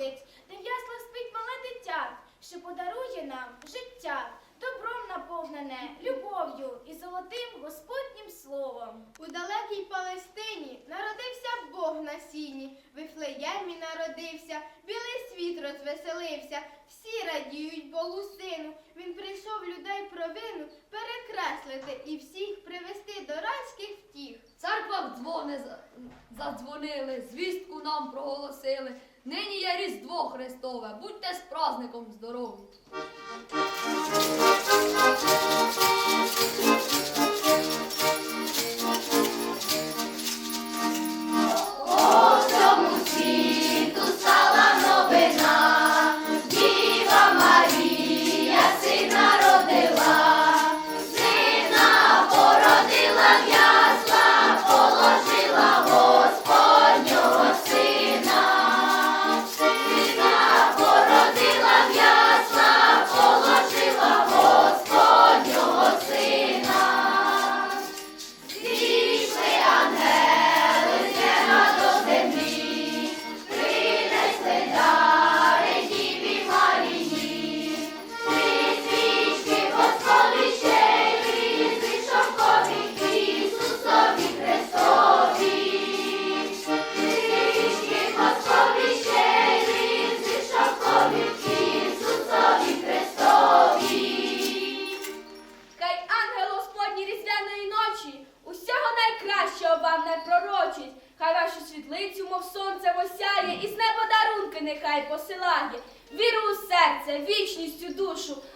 зірка сходить, де в яслах спить мале дитя, що подарує нам життя, добром наповнене, любов'ю і золотим Господнім словом. У далекій Палестині народився Бог на сіні, в Іфлеємі народився, білий світ розвеселився, всі радіють Богу сину. Він прийшов людей провину перекреслити і всіх привести до райських втіх. В дзвони задзвонили, звістку нам проголосили. Нині є Різдво Христове, будьте з праздником здорові.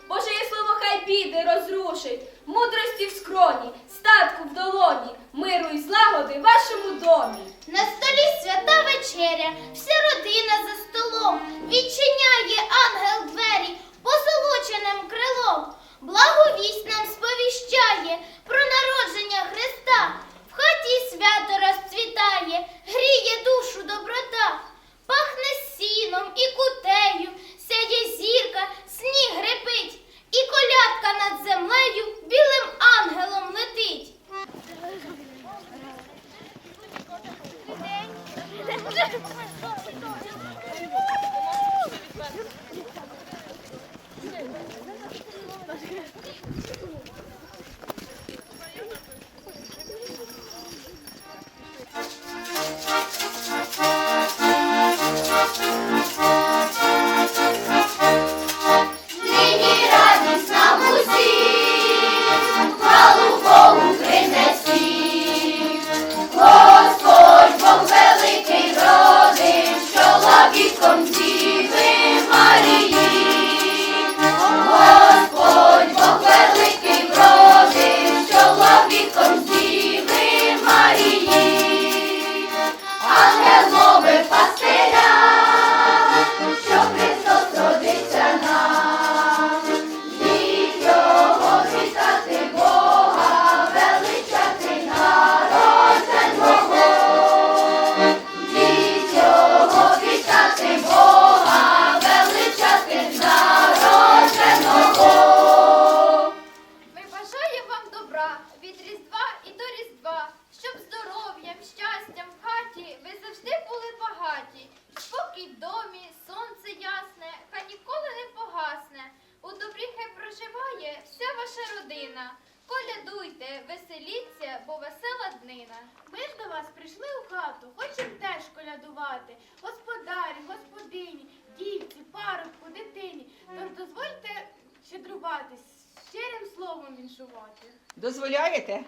Божеє слово хай біди розрушить, мудрості в скроні, статку в долоні, миру і злагоди вашому домі. На столі свята вечеря, вся родина за столом. Відчиняє ангел двері позолоченим крилом. Благовість нам сповіщає про народження Христа. В хаті свято розцвітає, гріє душу доброта. Пахне сіном і кутею, сяє зірка, сніг грипить, і колядка над землею білим ангелом летить. Від Різдва і до Різдва, щоб здоров'ям, щастям в хаті ви завжди були багаті. Спокій в домі, сонце ясне, хай ніколи не погасне. У добрі хай проживає вся ваша родина. Колядуйте, веселіться, бо весела днина. Ми ж до вас прийшли у хату, хочемо теж колядувати. Господарі, господині, дівці, парубку, дитині. Тож дозвольте щедруватись, щирим словом віншувати. Дозволяєте?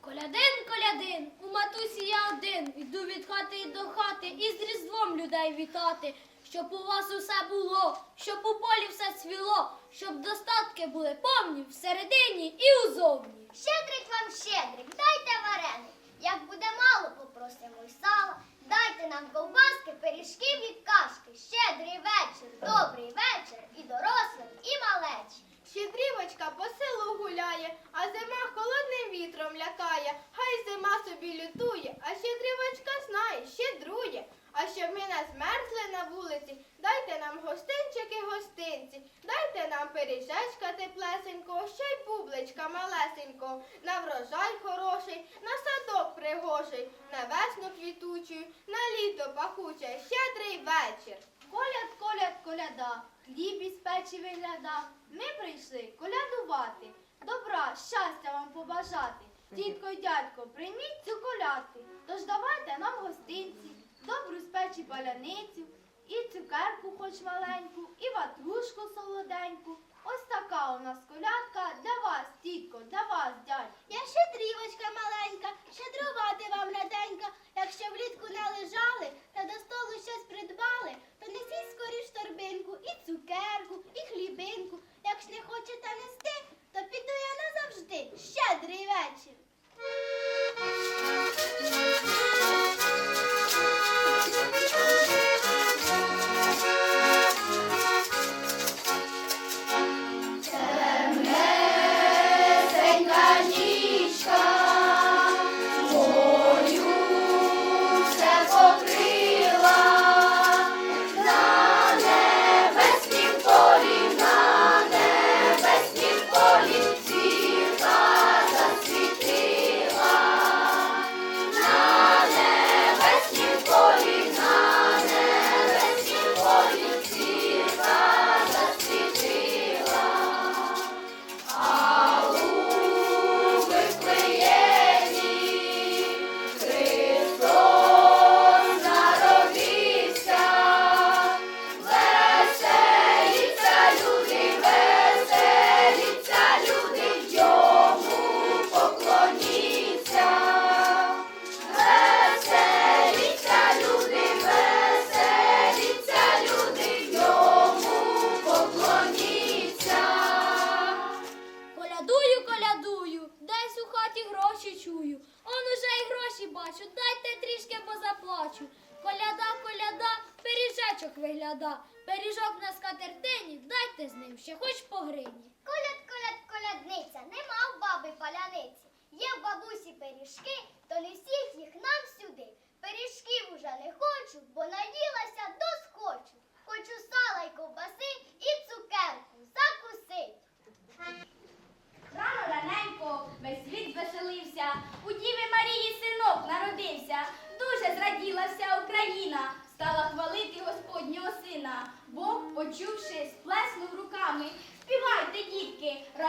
Колядин, колядин, у матусі я один. Йду від хати до хати і з різдвом людей вітати. Щоб у вас усе було, щоб у полі все цвіло, щоб достатки були повні всередині і узовні. Щедрик вам щедрик, дайте вареник. Як буде мало, попросимо й сала. Дайте нам ковбаски, пиріжків і кашки. Щедрий вечір, добрий вечір і дорослим, і малечі. Щедрівочка по селу гуляє, а зима холодним вітром лякає. Хай зима собі лютує, а щедрівочка знає, щедрує. А щоб ми не змерзли на вулиці, дайте нам гостинчики гостинці, дайте нам пиріжечка теплесенького, ще й бубличка малесенького, на врожай хороший, на садок пригожий, на весну квітучу, на літо пахуче, щедрий вечір. Коляд, коляд, коляда, хліб із печі вигляда. Ми прийшли колядувати, добра, щастя вам побажати. Тітко й дядько, прийміть цю колядку, тож давайте нам гостинці, добру з печі паляницю, і цукерку хоч маленьку, і ватрушку солоденьку. Ось така у нас колядка для вас, тітко, для вас, дядько. Я щедрівочка маленька, щедрувати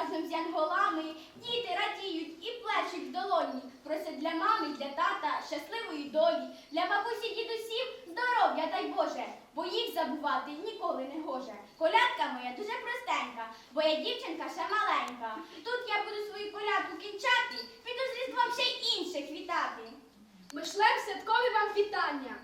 разом з янголами. Діти радіють і плечуть в долоні. Просять для мами, для тата щасливої долі. Для бабусі дідусів здоров'я дай Боже, бо їх забувати ніколи не гоже. Колядка моя дуже простенька, бо я дівчинка ще маленька. Тут я буду свою колядку кінчати, піду з різдвом ще й інших вітати. Ми шлем святкові вам вітання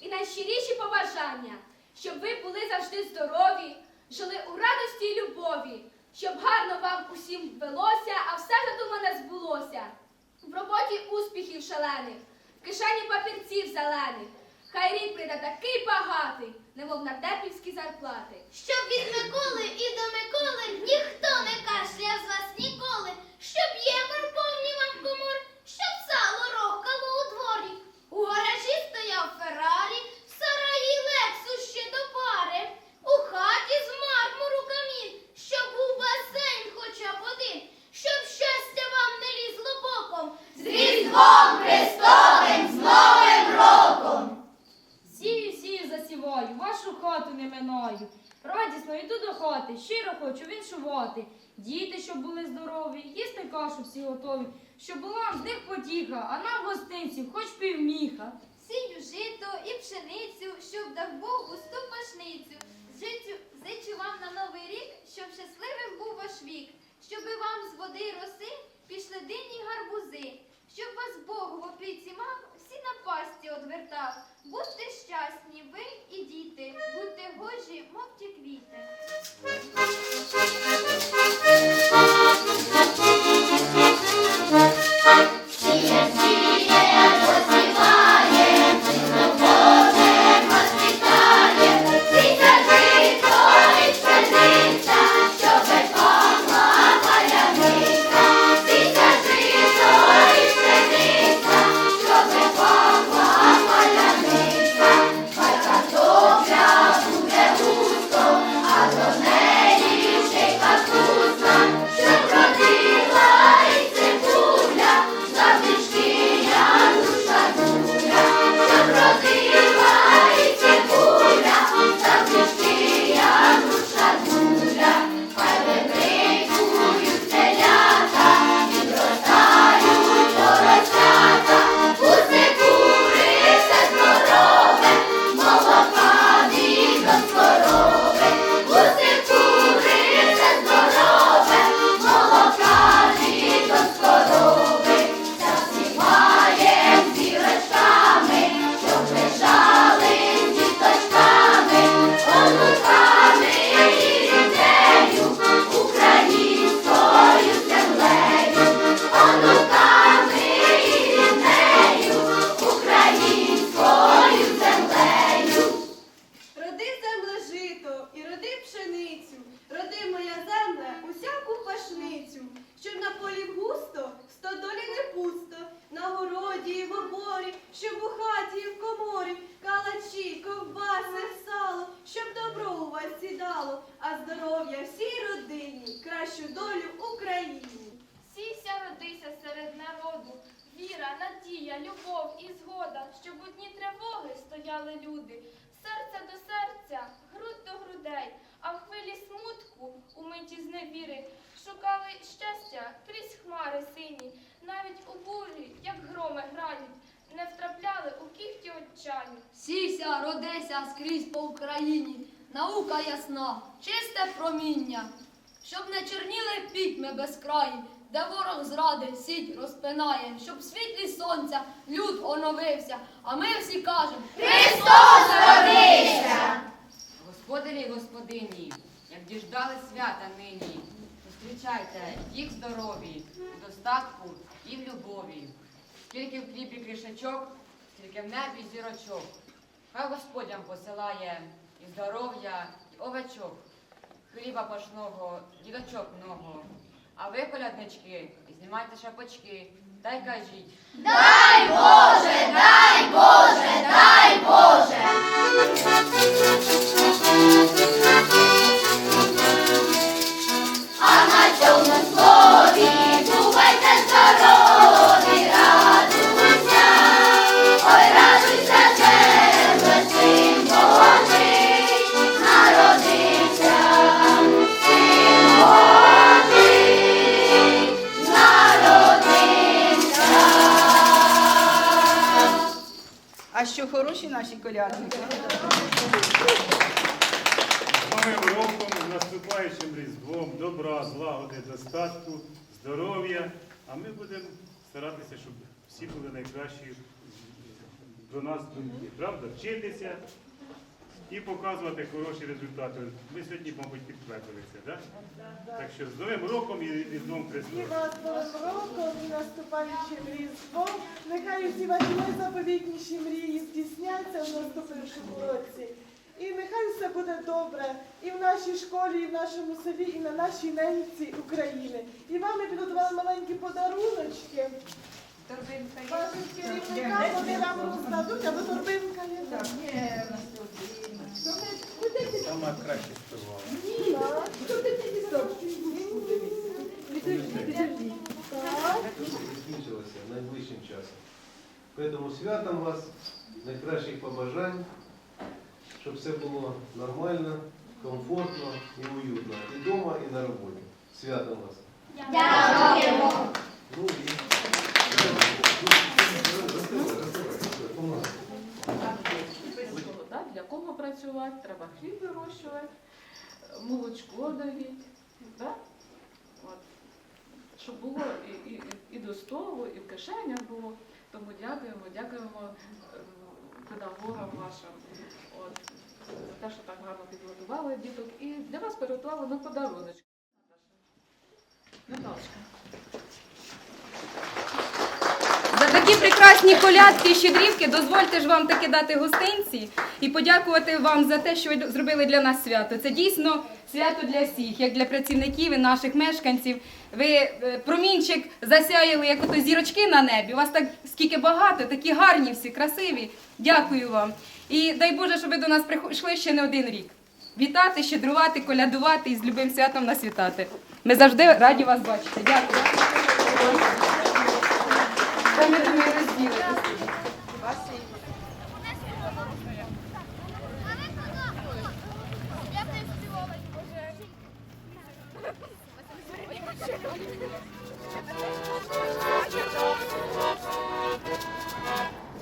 і найщиріші побажання, щоб ви були завжди здорові, жили у радості і любові, щоб гарно вам усім велося, а все задумане збулося. В роботі успіхів шалених, в кишені папірців зелених. Хай рік прийде такий багатий, немов на тепівські зарплати. Щоб від Миколи і до Миколи ніхто не кашляв з вас ніколи, щоб євер повні вам комор, щоб сало рохкало у дворі. У гаражі стояв Феррарі, в сараї Лексус ще до пари, у хаті з мармуру камін, щоб був басейн хоча б один, щоб щастя хочу віншувати. Діти, щоб були здорові, їсти кашу всі готові, щоб була з них потіха, а нам гостинців хоч півміха. Сію жито і пшеницю, щоб дав Бог густу пашницю. Зичу ковбаси, сало, щоб добро у вас сідало, а здоров'я всій родині, кращу долю Україні. Сійся, родися серед народу, віра, надія, любов і згода, щоб у дні тривоги стояли люди, серце до серця, грудь до грудей, а в хвилі смутку, у миті зневіри, шукали щастя крізь хмари сині, навіть у бурі, як громи грають, не втрапляли у отчані. Сійся, родися скрізь по Україні, наука ясна, чисте проміння, щоб не чорніли пітьми безкраї, де ворог зради сіть розпинає, щоб в світлі сонця люд оновився, а ми всі кажемо Господарі й господині, як діждали свята нині, зустрічайте їх здорові, достатку і в любові. Скільки в хлібі кришачок, скільки в небі зірочок. Хай Господь вам посилає і здоров'я, і овечок, хліба пашного, дідочок много. А ви, коляднички, знімайте шапочки та й кажіть. А що хороші наші колядники? Новим роком, наступаючим Різдвом, добра, злагоди, достатку, здоров'я. А ми будемо старатися, щоб всі були найкращі до нас. Правда? Вчитися і показувати хороші результати. Ми сьогодні, мабуть, підтвердили це, так? Так що з Новим роком і Різдвом І Христовим. вас Новим роком і наступаючим різдвом. Нехай усі ваші найзаповітніші мрії здійсняться в наступившому році. І нехай все буде добре і в нашій школі, і в нашому селі, і на нашій ненці України. І вам ми підготували маленькі подаруночки. Вашим керівникам вони вам роздадуть, або торбинка є. Сама краще співала. закінчилося найближчим часом. Поэтому святом вас, найкращих побажань, щоб все було нормально, комфортно и уютно и дома, и на работе. Святом вас. Дякуємо. Вирощувати, молочко давіть, да? От. щоб було і, і, і до столу, і в кишенях було. Тому дякуємо, дякуємо е, педагогам вашим от, за те, що так гарно підготували діток. І для вас приготували на подарунок. Наталочка. Такі прекрасні колядки і щедрівки дозвольте ж вам таки дати гостинці і подякувати вам за те, що ви зробили для нас свято. Це дійсно свято для всіх, як для працівників і наших мешканців. Ви е, промінчик засяяли, як ото зірочки на небі. У вас так скільки багато, такі гарні всі, красиві. Дякую вам. І дай Боже, щоб ви до нас прийшли ще не один рік. Вітати, щедрувати, колядувати і з любим святом нас вітати. Ми завжди раді вас бачити. Дякую. Ви не розділитися.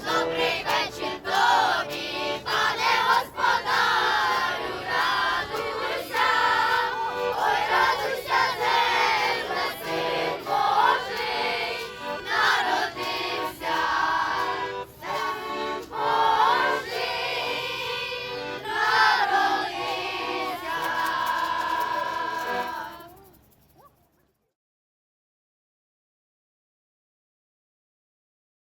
Добрий